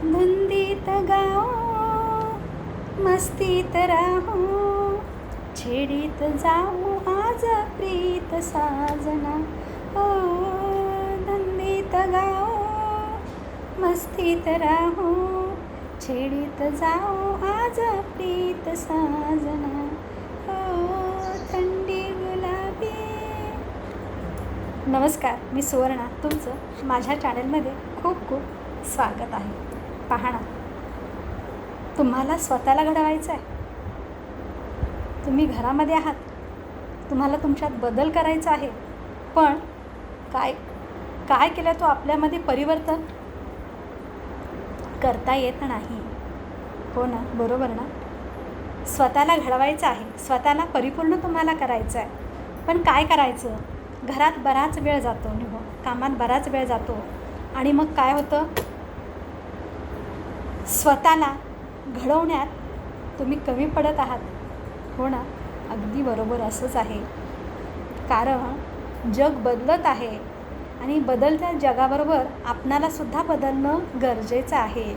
धुंदीत गाओ मस्तीत राहो. छेडीत जाऊ आज प्रीत साजना. ओ धुंदीत गाओ मस्तीत राहो. छेडीत जाऊ आज प्रीत साजना. ओ थंडी गुलाबी. नमस्कार मी सुवर्णा. तुमचं माझ्या चॅनलमध्ये खूप खूप स्वागत आहे. पाहणं ना तुम्हाला स्वतःला घडवायचं आहे तुम्ही घरामध्ये आहात. तुम्हाला तुमच्यात बदल करायचा आहे. पण काय काय केलं तो आपल्यामध्ये परिवर्तन? करता येत नाही. हो ना? बरोबर ना? स्वतःला घडवायचं आहे. स्वतःला परिपूर्ण तुम्हाला करायचं आहे पण काय करायचं? घरात बराच वेळ जातो. निघो कामात बराच वेळ जातो. आणि मग काय होतं? स्वतःला घडवण्यात तुम्ही कमी पडत आहात. हो ना अगदी बरोबर असंच आहे. कारण जग बदलत आहे आणि बदलत्या जगाबरोबर आपणालासुद्धा बदलणं गरजेचं आहे.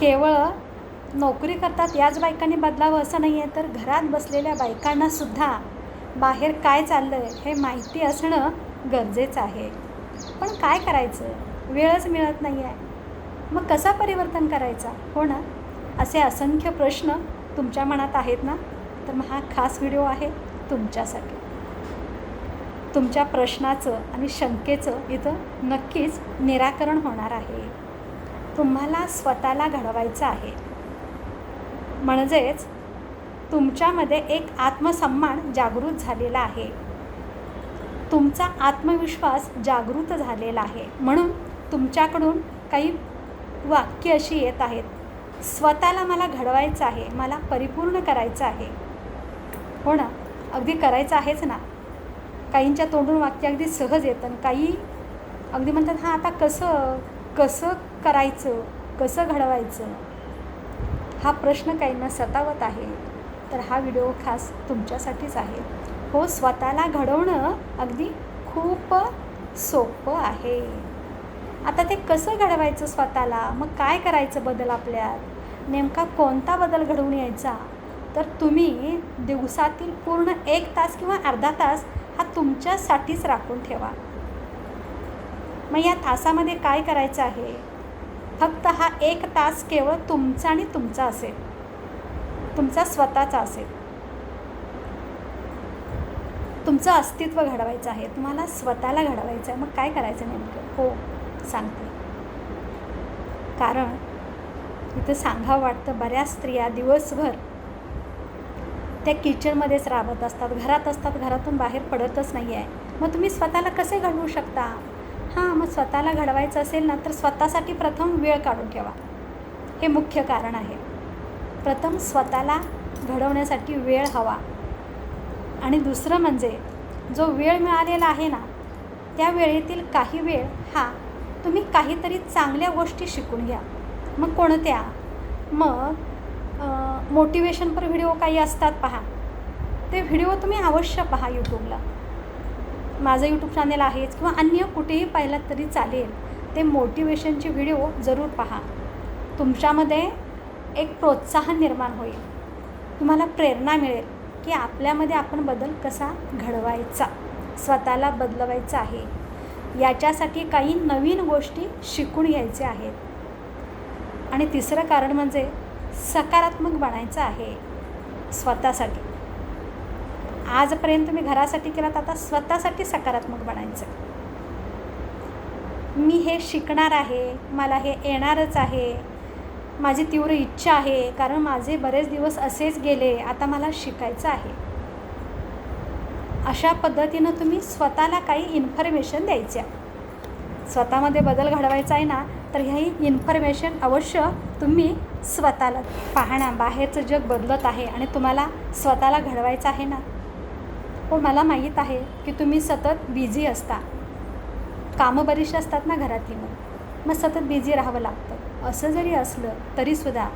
केवळ नोकरी करतात याच बायकांनी बदलावं असं नाही आहे तर घरात बसलेल्या बायकांनासुद्धा बाहेर काय चाललं आहे हे माहिती असणं गरजेचं आहे. पण काय करायचं? वेळच मिळत नाही आहे मग कसा परिवर्तन करायचा? हो ना? असे असंख्य प्रश्न तुमच्या मनात आहेत ना? तर मग हा खास व्हिडिओ आहे तुमच्यासाठी. तुमच्या प्रश्नाचं आणि शंकेचं इथं नक्कीच निराकरण होणार आहे. तुम्हाला स्वतःला घडवायचं आहे. म्हणजेच तुमच्यामध्ये एक आत्मसन्मान जागृत झालेला आहे. तुमचा आत्मविश्वास जागृत झालेला आहे. म्हणून तुमच्याकडून काही वाक्य अशी येत आहेत स्वतःला मला घडवायचं आहे मला परिपूर्ण करायचं आहे. हो ना? अगदी करायचं आहेच ना? काहींच्या तोंडून वाक्य अगदी सहज येतं आणि काही अगदी म्हणतात हां आता कसं कसं करायचं कसं घडवायचं? हा प्रश्न काहींना सतावत आहे तर हा व्हिडिओ खास तुमच्यासाठीच आहे. हो स्वतःला घडवणं अगदी खूप सोपं आहे. आता ते कसं घडवायचं स्वतःला? मग काय करायचं बदल आपल्यात? नेमका कोणता बदल घडवून यायचा? तर तुम्ही दिवसातील पूर्ण एक तास किंवा अर्धा तास हा तुमच्यासाठीच राखून ठेवा. मग या तासामध्ये काय करायचं आहे? फक्त हा एक तास केवळ तुमचा आणि तुमचा असेल. तुमचा स्वतःचा असेल. तुमचं अस्तित्व घडवायचं आहे. तुम्हाला स्वतःला घडवायचं आहे. मग काय करायचं नेमकं? हो. सांगते. कारण इथं सांगावं वाटतं बऱ्याच स्त्रिया दिवसभर त्या किचनमध्येच राबत असतात घरात असतात घरातून बाहेर पडतच नाही आहे. मग तुम्ही स्वतःला कसे घडवू शकता? हां मग स्वतःला घडवायचं असेल ना तर स्वतःसाठी प्रथम वेळ काढून ठेवा. हे मुख्य कारण आहे. प्रथम स्वतःला घडवण्यासाठी वेळ हवा. आणि दुसरं म्हणजे जो वेळ मिळालेला आहे ना त्या वेळेतील काही वेळ हा तुम्ही काहीतरी चांगल्या गोष्टी शिकून घ्या. मग कोणत्या? मग मोटिवेशनपर व्हिडिओ काही असतात पहा. ते व्हिडिओ तुम्ही अवश्य पहा यूट्यूबला माझं यूट्यूब चॅनेल आहेच किंवा अन्य कुठेही पाहिलात तरी चालेल. ते मोटिवेशनचे व्हिडिओ जरूर पहा. तुमच्यामध्ये एक प्रोत्साहन निर्माण होईल. तुम्हाला प्रेरणा मिळेल की आपल्यामध्ये आपण बदल कसा घडवायचा? स्वतःला बदलवायचा आहे. याच्यासाठी काही नवीन गोष्टी शिकून घ्यायचे आहेत. आणि तिसरं कारण म्हणजे सकारात्मक बनायचं आहे. स्वतःसाठी. आजपर्यंत तुम्ही घरासाठी केलात आता स्वतःसाठी सकारात्मक बनायचं. मी हे शिकणार आहे मला हे येणारच आहे. माझी तीव्र इच्छा आहे कारण माझे बरेच दिवस असेच गेले आता मला शिकायचं आहे. अशा पद्धतीनं तुम्ही स्वतःला काही इन्फॉर्मेशन द्यायच्या. स्वतःमध्ये बदल घडवायचा आहे ना तर ह्याही इन्फॉर्मेशन अवश्य तुम्ही स्वतःला पाहणा बाहेरचं जग बदलत आहे आणि तुम्हाला स्वतःला घडवायचं आहे ना. हो मला माहीत आहे की तुम्ही सतत बिझी असता. कामं बरीचशी असतात ना घरातली मग. मग सतत बिझी राहावं लागतं. असं जरी असलं तरीसुद्धा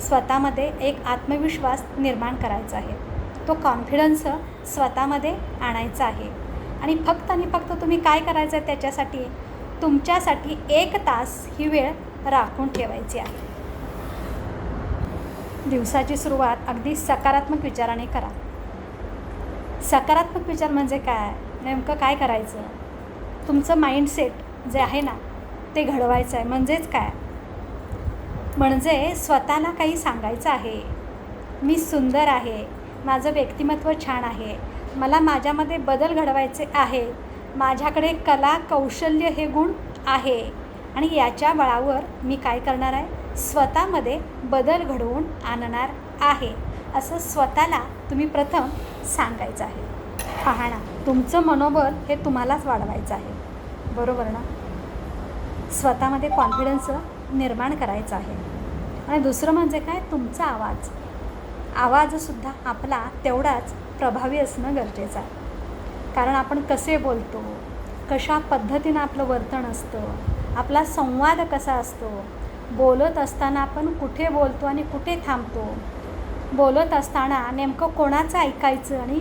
स्वतःमध्ये एक आत्मविश्वास निर्माण करायचा आहे. तो कॉन्फिडन्स स्वतःमध्ये आणायचा आहे. आणि फक्त आणि फक्त तुम्ही काय करायचं आहे त्याच्यासाठी? तुमच्यासाठी एक तास ही वेळ राखून ठेवायची आहे. दिवसाची सुरुवात अगदी सकारात्मक विचाराने करा. सकारात्मक विचार म्हणजे काय? नेमकं काय करायचं? तुमचं माइंडसेट जे आहे ना ते घडवायचं आहे. म्हणजेच काय? म्हणजे स्वतःला काही सांगायचं आहे. मी सुंदर आहे. माझं व्यक्तिमत्व छान आहे. मला माझ्यामध्ये बदल घडवायचे आहे माझ्याकडे कला कौशल्य हे गुण आहे. आणि याच्या बळावर मी काय करणार आहे? स्वतःमध्ये बदल घडवून आणणार आहे. असं स्वतःला तुम्ही प्रथम सांगायचं आहे. पाहणा तुमचं मनोबल हे तुम्हालाच वाढवायचं आहे. बरोबर ना? स्वतःमध्ये कॉन्फिडन्स निर्माण करायचं आहे. आणि दुसरं म्हणजे काय? तुमचा आवाज. आवाजसुद्धा आपला तेवढाच प्रभावी असणं गरजेचं आहे. कारण आपण कसे बोलतो कशा पद्धतीनं आपलं वर्तन असतं आपला संवाद कसा असतो बोलत असताना आपण कुठे बोलतो आणि कुठे थांबतो बोलत असताना नेमकं कोणाचं ऐकायचं आणि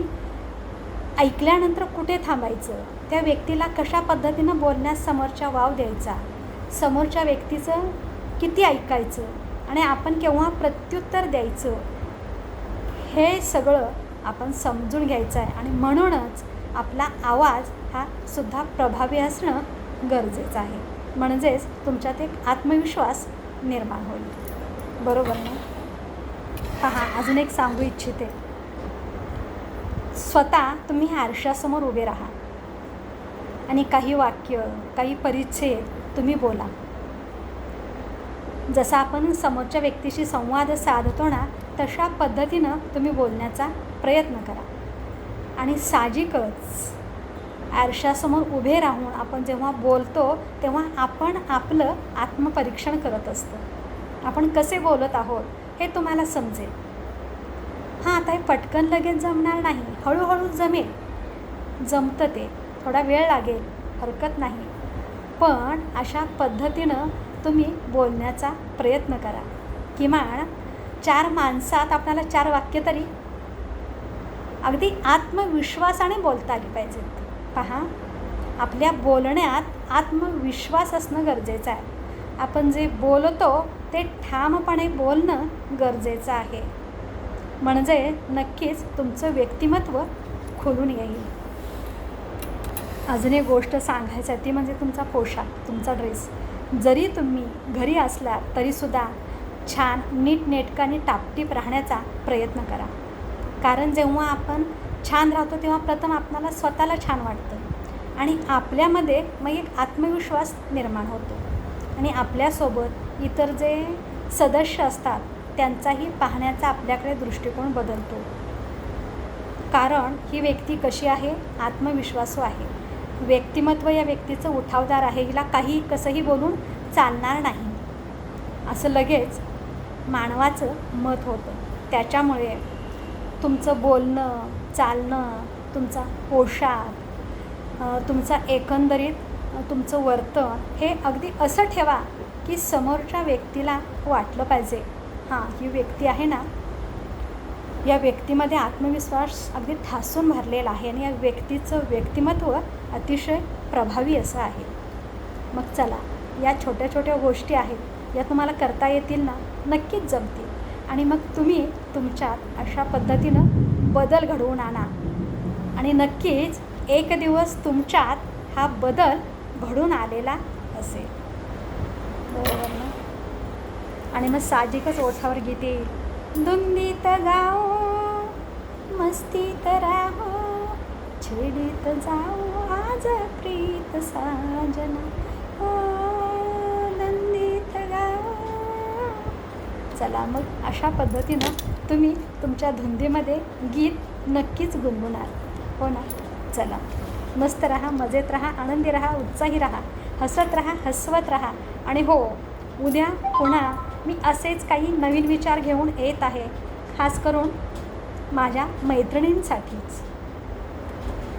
ऐकल्यानंतर कुठे थांबायचं त्या व्यक्तीला कशा पद्धतीनं बोलण्यास समोरच्या वाव द्यायचा समोरच्या व्यक्तीचं किती ऐकायचं आणि आपण केव्हा प्रत्युत्तर द्यायचं हे सगळं आपण समजून घ्यायचं आहे आणि म्हणूनच आपला आवाज हा सुद्धा प्रभावी असणं गरजेचं आहे. म्हणजेच तुमच्यात एक आत्मविश्वास निर्माण होईल. बरोबर ना? पहा अजून एक सांगू इच्छिते. स्वतः तुम्ही आरशासमोर उभे राहा. आणि काही वाक्य काही परिच्छेद तुम्ही बोला. जसा आपण समोरच्या व्यक्तीशी संवाद साधतो ना तशा पद्धतीनं तुम्ही बोलण्याचा प्रयत्न करा. आणि साहजिकच आरशासमोर उभे राहून आपण जेव्हा बोलतो तेव्हा आपण आपलं आत्मपरीक्षण करत असतो. आपण कसे बोलत आहोत हे तुम्हाला समजेल. हां आता हे पटकन लगेच जमणार नाही. हळूहळू जमेल. जमतं ते. थोडा वेळ लागेल. हरकत नाही. पण अशा पद्धतीनं तुम्ही बोलण्याचा प्रयत्न करा. किमान चार माणसात आपल्याला चार वाक्य तरी. अगदी आत्मविश्वासाने बोलता आली पाहिजेत. पहा आपल्या बोलण्यात आत्मविश्वास असणं गरजेचं आहे. आपण जे बोलतो ते ठामपणे बोलणं गरजेचं आहे. म्हणजे नक्कीच तुमचं व्यक्तिमत्व खुलून येईल. अजून एक गोष्ट सांगायचं आहे ती म्हणजे तुमचा पोशाख तुमचा ड्रेस जरी तुम्ही घरी असलात तरीसुद्धा छान नीटनेटकाने टापटीप राहण्याचा प्रयत्न करा. कारण जेव्हा आपण छान राहतो तेव्हा प्रथम आपणाला स्वतःला छान वाटतं. आणि आपल्यामध्ये मग एक आत्मविश्वास निर्माण होतो. आणि आपल्यासोबत इतर जे सदस्य असतात त्यांचाही पाहण्याचा आपल्याकडे दृष्टिकोन बदलतो. कारण ही व्यक्ती कशी आहे? आत्मविश्वासू आहे. व्यक्तिमत्व या व्यक्तीचं उठावदार आहे. हिला काही कसंही बोलून चालणार नाही. असं लगेच मानवाचं मत होतं. त्याच्यामुळे तुमचं बोलणं चालणं तुमचा पोशाख तुमचा एकंदरीत तुमचं वर्तन हे अगदी असं ठेवा की समोरच्या व्यक्तीला वाटलं पाहिजे. हां ही व्यक्ती आहे ना या व्यक्तीमध्ये आत्मविश्वास अगदी ठासून भरलेला आहे आणि या व्यक्तीचं व्यक्तिमत्व अतिशय प्रभावी असं आहे. मग चला या छोट्या छोट्या गोष्टी आहेत. या तुम्हाला करता येतील ना नक्कीच जमतील. आणि मग तुम्ही तुमच्यात अशा पद्धतीनं बदल घडवून आणा. आणि नक्कीच एक दिवस तुमच्यात हा बदल घडून आलेला असेल. बरोबर ना? आणि मग साहजिकच ओठावर गीत. येईल धुंदीत गाओ मस्तीत राहो छेडीत जाऊ आज प्रीत साजना. चला. मग अशा पद्धतीनं तुम्ही तुमच्या धुंदीमध्ये गीत नक्कीच गुणगुणार हो ना? चला. मस्त राहा मजेत राहा आनंदी राहा उत्साही राहा हसत राहा हसवत राहा. आणि हो उद्या पुन्हा मी असेच काही नवीन विचार घेऊन येत आहे खास करून माझ्या मैत्रिणींसाठीच.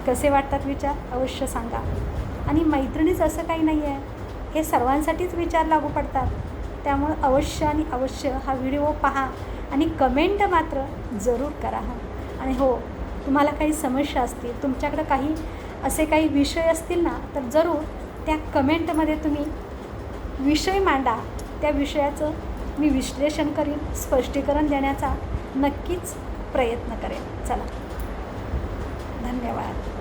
कसे वाटतात विचार? अवश्य सांगा. आणि मैत्रिणीच असं काही नाही आहे हे सर्वांसाठीच विचार लागू पडतात. त्यामुळं अवश्य आणि अवश्य हा व्हिडिओ पहा आणि कमेंट मात्र जरूर करा हा. आणि हो तुम्हाला काही समस्या असतील तुमच्याकडं काही असे काही विषय असतील ना तर जरूर त्या कमेंटमध्ये तुम्ही विषय मांडा. त्या विषयाचं मी विश्लेषण करीन स्पष्टीकरण देण्याचा नक्कीच प्रयत्न करेन. चला. धन्यवाद.